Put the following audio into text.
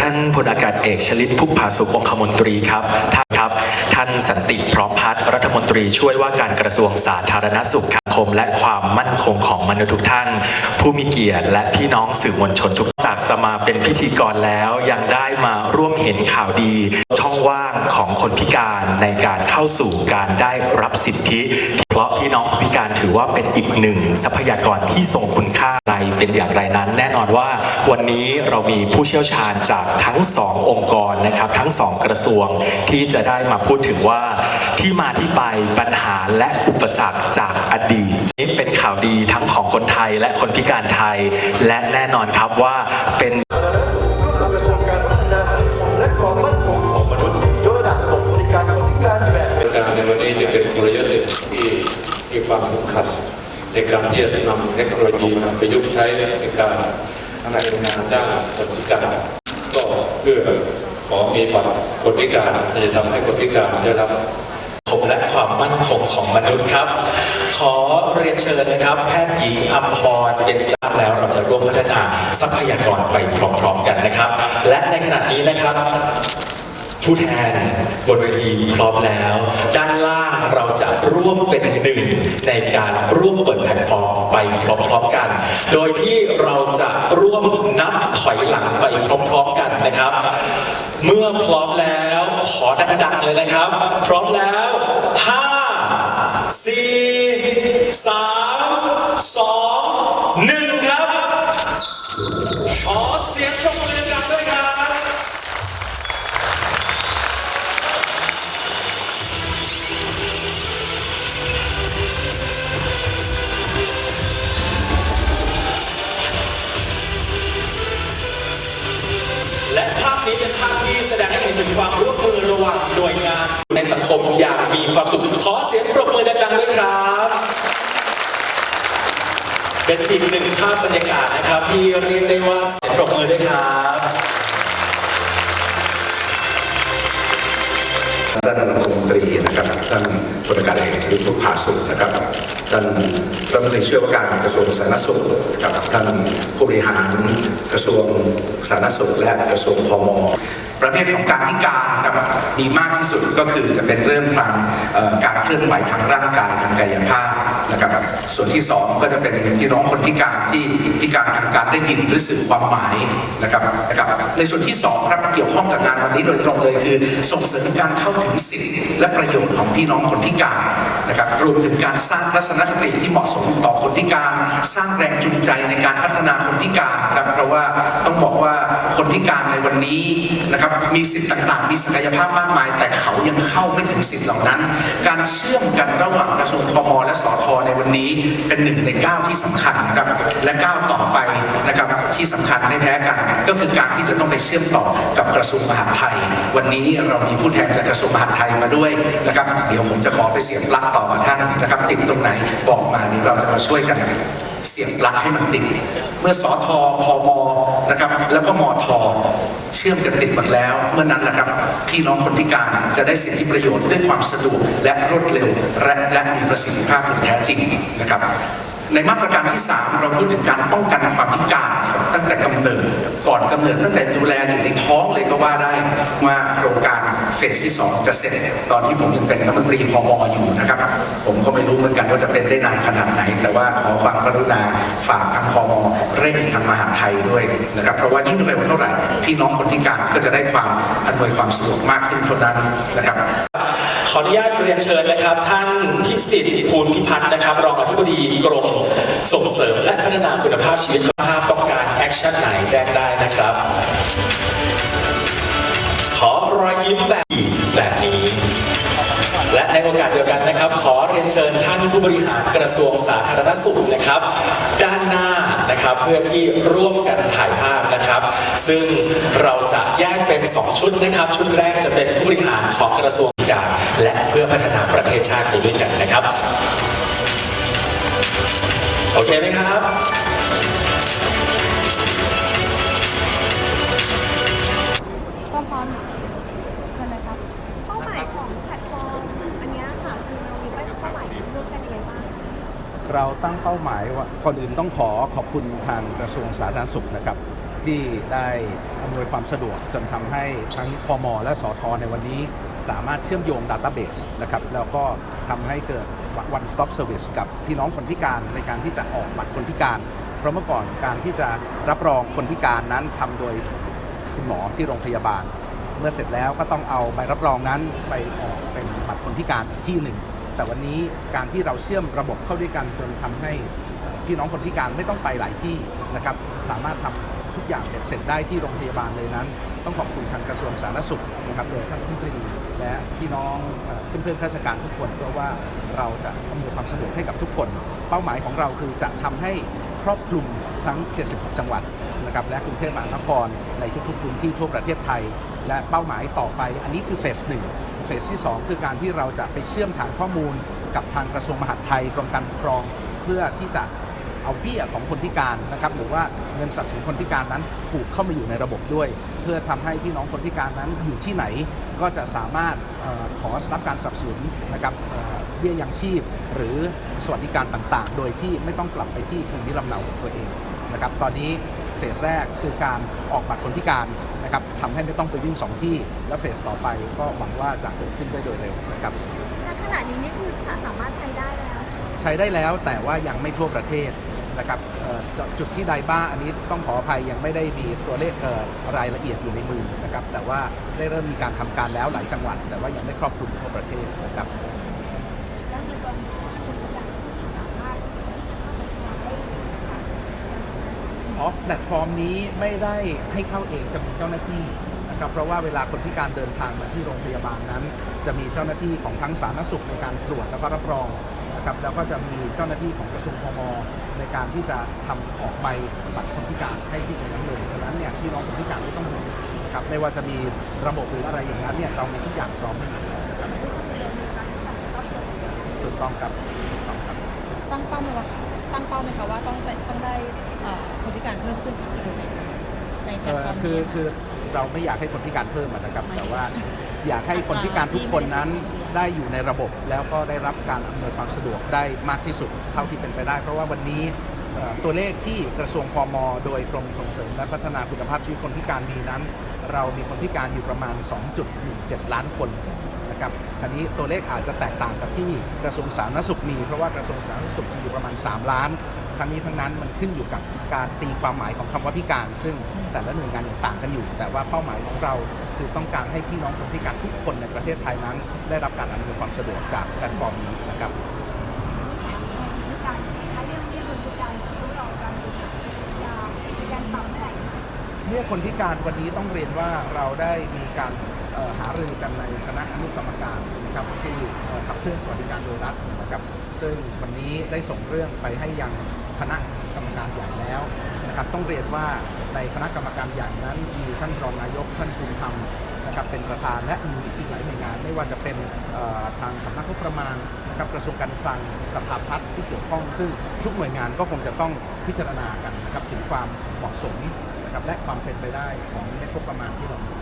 ท่านพลอากาศเอกชลิตพุกผาสุของคมนตรีครับท่านครับ ท่านสันติพร้อมพัฒน์รัฐมนตรีช่วยว่าการกระทรวงสาธารณสุขคม และความมั่นคงของมนุษย์ทุกท่าน ผู้มีเกียรติและพี่น้องสื่อมวลชนทุกจากจะมาเป็นพิธีกรแล้วยังได้มาร่วมเห็นข่าวดีช่องว่างของคนพิการในการเข้าสู่การได้รับสิทธิ เพราะพี่น้องคนพิการถือว่าเป็นอีกหนึ่งทรัพยากรที่ทรงคุณค่า เป็นอย่างไรนั้น แน่นอนว่าวันนี้เรามีผู้เชี่ยวชาญจากทั้งสององค์กรนะครับ ทั้งสองกระทรวงที่จะได้มาพูดถึงว่าที่มาที่ไปปัญหาและอุปสรรคจากอดีตนี่เป็นข่าวดีทั้งของคนไทยและคนพิการไทย และแน่นอนครับว่าเป็นการในวันนี้จะเป็นกลยุทธ์ที่มีความสำคัญ ในการที่จะนำเทคโนโลยีมาประยุกต์ใช้ในการทำงานด้านคนพิการก็เพื่อขอมีบัตรคนพิการที่จะทำให้คนพิการได้รับคมและความมั่นคงของมนุษย์ครับ ขอเรียนเชิญนะครับ แพทย์หญิงอัมพรเด่นจ้าแล้วเราจะร่วมพัฒนาทรัพยากรไปพร้อมๆกันนะครับ และในขณะนี้นะครับ ผู้แทนบนเวทีพร้อมแล้ว ด้านล่างเราจะร่วมเป็นหนึ่งในการร่วมเปิดแพลตฟอร์มไปพร้อมๆกัน โดยที่เราจะร่วมนับถอยหลังไปพร้อมๆกันนะครับ เมื่อพร้อมแล้วขอดังๆเลยนะครับ พร้อมแล้ว 5 4 3 2 1 ครับ ความร่วมมือระหว่างหน่วยงาน ในสังคมอย่างมีความสุขขอเสียงปรบมือดังๆด้วยครับ เป็นอีกหนึ่งภาพบรรยากาศนะครับ ที่เรียกได้ว่าเสียงปรบมือด้วยครับท่านรัฐมนตรีนะครับท่านพลอากาศเอกชลิตพุกผาสุนะครับ ท่านรัฐมนตรีช่วยว่าการกระทรวงสาธารณสุขกับท่านผู้บริหารกระทรวงสาธารณสุข และกระทรวงพมประเภทของการพิการครับมีมากที่สุดก็คือจะเป็นเรื่องทางการเคลื่อนไหวทางร่างกายทางกายภาพ นะครับ ส่วนที่สองก็จะเป็นพี่น้องคนพิการที่พิการทางการได้ยินหรือสื่อความหมายนะครับนะครับ ในส่วนที่สองครับเกี่ยวข้องกับงานวันนี้โดยตรงเลยคือ ส่งเสริมการเข้าถึงสิทธิและประโยชน์ของพี่น้องคนพิการนะครับรวมถึงการสร้างทัศนคติที่เหมาะสมต่อคนพิการ สร้างแรงจูงใจในการพัฒนาคนพิการครับ เราว่าต้องบอกว่าคนพิการในวันนี้นะครับมีสิทธิ์ต่างๆ มีศักยภาพมากมาย แต่เขายังเข้าไม่ถึงสิทธิ์เหล่านั้น การเชื่อมกันระหว่างกระทรวงพมและสอทในวันนี้เป็นหนึ่งในก้าวที่สำคัญนะครับและก้าวต่อไปนะครับที่สำคัญไม่แพ้กัน ก็คือการที่จะต้องไปเชื่อมต่อกับกระทรวงมหาดไทย วันนี้เรามีผู้แทนจากกระทรวงมหาดไทยมาด้วยนะครับเดี๋ยวผมจะขอไปเสียบปลั๊กต่อมาท่านนะครับติดตรงไหนบอกมานี่เราจะมาช่วยกันเสียบปลั๊กให้มันติด มื่อสอทพมนะครับ แล้วก็มทเชื่อมกันติดหมดแล้ว เมื่อนั้นแหละครับพี่น้องคนพิการจะได้สิทธิประโยชน์ด้วยความสะดวกและรวดเร็วและและมีประสิทธิภาพอย่างแท้จริงนะครับ ในมาตรการที่ 3 เราพูดถึงการป้องกันความพิการตั้งแต่กำเนิดก่อนกำเนิดตั้งแต่ดูแลอยู่ในท้องเลยก็ว่าได้ว่าโครงการเฟสที่ 2 จะเสร็จตอนที่ผมยังเป็นรัฐมนตรีพมอยู่นะครับ ผมก็ไม่รู้เหมือนกันว่าจะเป็นได้นานขนาดไหน แต่ว่าขอความกรุณาฝากทางพมเร่งทางมหาไทยด้วยนะครับเพราะว่ายิ่งเร็วเท่าไหร่พี่น้องคนพิการก็จะได้ความอำนวยความสะดวกมากขึ้นเท่านั้นนะครับ ออนุญาตเรียนเชิญนะครับ ท่านพิสิทธิ์ภูลพิพัฒน์นะครับ รองอธิบดีกรมส่งเสริมและพัฒนาคุณภาพชีวิตภาพต้องการแอคชั่นไหนแจ้งได้นะครับ ขอรอยยิ้มแบบแบบนี้ และในโอกาสเดียวกันนะครับ ขอเรียนเชิญท่านผู้บริหารกระทรวงสาธารณสุขนะครับ ด้านหน้านะครับเพื่อที่ร่วมกันถ่ายภาพนะครับ ซึ่งเราจะแยกเป็น 2 ชุดนะครับ ชุดแรกจะเป็นผู้บริหารของกระทรวง การและเพื่อพัฒนาประเทศชาติไปด้วยกันนะครับ โอเคไหมครับ ก็พร้อมเชิญเลยครับ เป้าหมายของแพลตฟอร์มอันเนี้ยค่ะคือเรามีเป้าหมายร่วมกันยังไงบ้าง เราตั้งเป้าหมายว่าคนอื่นต้องขอขอบคุณทางกระทรวงสาธารณสุขนะครับ ที่ได้อำนวยความสะดวกจนทำให้ทั้งพมและสอทในวันนี้ สามารถเชื่อมโยง Database นะครับแล้วก็ทำให้เกิด one stop service กับพี่น้องคนพิการในการที่จะออกบัตรคนพิการ เพราะเมื่อก่อนการที่จะรับรองคนพิการนั้นทำโดยคุณหมอที่โรงพยาบาล เมื่อเสร็จแล้วก็ต้องเอาใบรับรองนั้นไปออกเป็นบัตรคนพิการอีกที่หนึ่ง แต่วันนี้การที่เราเชื่อมระบบเข้าด้วยกันจนทำให้พี่น้องคนพิการไม่ต้องไปหลายที่นะครับ สามารถทำ กอย่างเเสร็จได้ที่โรงพยาบาลเลยนั้น ต้องขอบคุณทางกระทรวงสาธารณสุขนะครับโดยท่านรัฐมนตรี และพี่น้องเอ่อเพื่อนๆข้าราชการทุกคนเพราะว่าเราจะอำนวยความสะดวกให้กับทุกคน เป้าหมายของเราคือจะทำให้ครอบคลุมทั้ง 76 จังหวัดนะครับและกรุงเทพมหานครในทุกๆพื้นที่ทั่วประเทศไทย และเป้าหมายต่อไป อันนี้คือเฟสหนึ่งเฟสที่ 2 คือการที่เราจะไปเชื่อมฐานข้อมูลกับทางกระทรวงมหาดไทยกรมการปกครอง เพื่อที่จะ เอาเบี้ยของคนพิการนะครับหรือว่าเงินสนับสนุนคนพิการนั้นถูกเข้ามาอยู่ในระบบด้วย เพื่อทำให้พี่น้องคนพิการนั้นอยู่ที่ไหนก็จะสามารถเออขอรับการสนับสนุนนะครับเอ่อเบี้ยยังชีพ หรือสวัสดิการต่างๆ โดยที่ไม่ต้องกลับไปที่ภูมิลำเนาของตัวเองนะครับตอนนี้เฟสแรกคือการออกบัตรคนพิการนะครับทำให้ไม่ต้องไปวิ่งสองที่ และเฟสต่อไปก็หวังว่าจะเกิดขึ้นได้โดยเร็วนะครับณขณะนี้นี่คือสามารถใช้ได้แล้ว ใช้ได้แล้วแต่ว่ายังไม่ทั่วประเทศ นะครับเอ่อจจุดที่ใดบ้างอันนี้ต้องขออภัยยังไม่ได้มีตัวเลขเอ่อรายละเอียดอยู่ในมือนะครับแต่ว่าได้เริ่มมีการทำการแล้วหลายจังหวัด แต่ว่ายังไม่ครอบคลุมทั่วประเทศนะครับแล้วในกรณีที่คนพิการที่สามารถที่จะเข้าไปใช้ได้ค่ะอ๋อแพลตฟอร์มนี้ไม่ได้ให้เข้าเองจะมีเจ้าหน้าที่นะครับเพราะว่าเวลาคนพิการเดินทางมาที่โรงพยาบาลนั้น จะมีเจ้าหน้าที่ของทั้งสาธารณสุขในการตรวจแล้วก็รับรอง นะครับแล้วก็จะมีเจ้าหน้าที่ของกระทรวงพมในการที่จะทำออกใบบัตรคนพิการให้ที่ตรงนั้นเลยฉะนั้นเนี่ยพี่น้องคนพิการไม่ต้องห่วงนะครับไม่ว่าจะมีระบบหรืออะไรอย่างนั้นเนี่ยเรามีทุกอย่างพร้อมให้อยู่แล้วนะครับถูกต้องครับถูกต้องครับตั้งเป้าไหมว่าตั้งเป้าไหมคะว่าต้องได้ต้องได้เอ่อคนพิการเพิ่มขึ้นสักกี่เปอร์เซ็นต์ในแพลเอ่ตอฟอร์มคือนี้คือเราไม่อยากให้คนพิการเพิ่มอะนะครับแต่ว่า อยากให้คนพิการทุกคนนั้นได้อยู่ในระบบ แล้วก็ได้รับการอำนวยความสะดวกได้มากที่สุดเท่าที่เป็นไปได้ เพราะว่าวันนี้ตัวเลขที่กระทรวงพมโดยกรมส่งเสริม และพัฒนาคุณภาพชีวิตคนพิการมีนั้น เรามีคนพิการอยู่ประมาณ 2.17 ล้านคนนะครับอันนี้ตัวเลขอาจจะแตกต่างกับที่กระทรวงสาธารณสุขมี เพราะว่ากระทรวงสาธารณสุขมีอยู่ประมาณ 3 ล้าน ทั้งนี้ทั้งนั้นมันขึ้นอยู่กับการตีความหมายของคำว่าพิการ ซึ่งแต่ละหน่วยงานยังต่างกันอยู่ แต่ว่าเป้าหมายของเราคือต้องการให้พี่น้องคนพิการทุกคนในประเทศไทยนั้น ได้รับการอำนวยความสะดวกจากแพลตฟอร์มนี้นะครับพิการใช่ไหมคะเรื่องเรื่องคนพิการที่เราการดูยาในการปรับเมื่อไหร่คะเรียกคนพิการวันนี้ต้องเรียนว่าเราได้มีการเอ่อหารือกันในคณะอนุกรรมการนะครับที่เอ่อขับเคลื่อนสวัสดิการโดยรัฐนะครับซึ่งวันนี้ได้ส่งเรื่องไปให้ยังค ณะกรรมการใหญ่แล้วนะครับต้องเรียนว่าในคณะกรรมการใหญ่นั้น มีท่านรองนายกท่านภูมิธรรมนะครับเป็นประธานและมีอีกหลายหน่วยงาน ไม่ว่าจะเป็นทางสำนักงบประมาณนะครับกระทรวงการคลังสภาพัฒน์ที่เกี่ยวข้อง ซึ่งทุกหน่วยงานก็คงจะต้องพิจารณากันนะครับถึงความเหมาะสมนะครับและความเป็นไปได้ของเม็ดงบประมาณที่เรามี